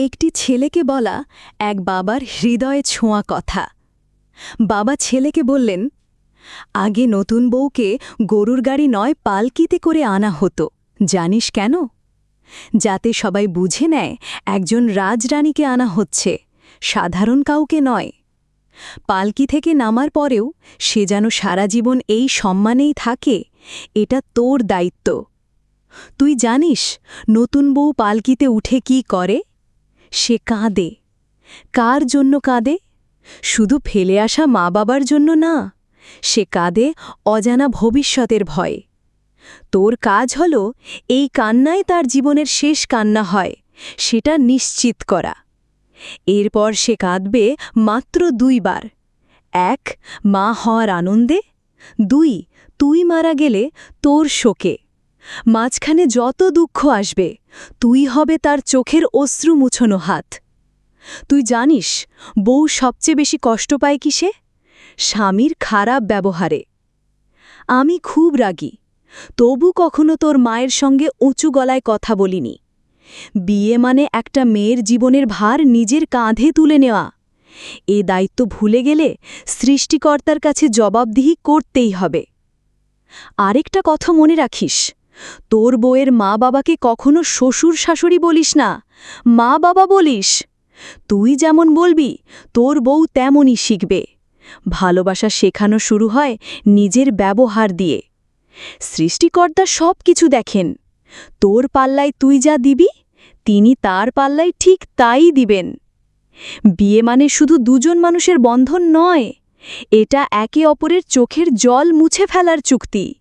একটি ছেলেকে বলা এক বাবার হৃদয়ে ছোঁয়া কথা। বাবা ছেলেকে বললেন, আগে নতুন বউকে গরুর গাড়ি নয়, পালকিতে করে আনা হতো। জানিস কেন? যাতে সবাই বুঝে নেয়, একজন রাজরানীকে আনা হচ্ছে, সাধারণ কাউকে নয়। পালকি থেকে নামার পরেও সে যেন সারা জীবন এই সম্মানেই থাকে, এটা তোর দায়িত্ব। তুই জানিস, নতুন বউ পালকিতে উঠে কি করে? সে কাঁদে। কার জন্য কাঁদে? শুধু ফেলে আসা মা বাবার জন্য না, সে কাঁদে অজানা ভবিষ্যতের ভয়ে। তোর কাজ হল এই কান্নায় তার জীবনের শেষ কান্না হয়, সেটা নিশ্চিত করা। এরপর সে কাঁদবে মাত্র দুইবার। এক, মা হওয়ার আনন্দে। দুই, তুই মারা গেলে তোর শোকে। মাঝখানে যত দুঃখ আসবে, তুই হবে তার চোখের অশ্রু মুছনো হাত। তুই জানিস, বউ সবচেয়ে বেশি কষ্ট পায় কিসে স্বামীর খারাপ ব্যবহারে। আমি খুব রাগী, তবু কখনো তোর মায়ের সঙ্গে উঁচু গলায় কথা বলিনি। বিয়ে মানে একটা মেয়ের জীবনের ভার নিজের কাঁধে তুলে নেওয়া। এ দায়িত্ব ভুলে গেলে সৃষ্টিকর্তার কাছে জবাবদিহি করতেই হবে। আরেকটা কথা মনে রাখিস তোর বউয়ের মা বাবাকে কখনো শ্বশুর শাশুড়ি বলিস না। মা বাবা বলিস। তুই যেমন বলবি, তোর বউ তেমনই শিখবে। ভালোবাসা শেখানো শুরু হয় নিজের ব্যবহার দিয়ে। সৃষ্টিকর্তা সব কিছু দেখেন। তোর পাল্লায় তুই যা দিবি, তিনি তার পাল্লায় ঠিক তাই দিবেন। বিয়ে মানে শুধু দুজন মানুষের বন্ধন নয়, এটা একে অপরের চোখের জল মুছে ফেলার চুক্তি।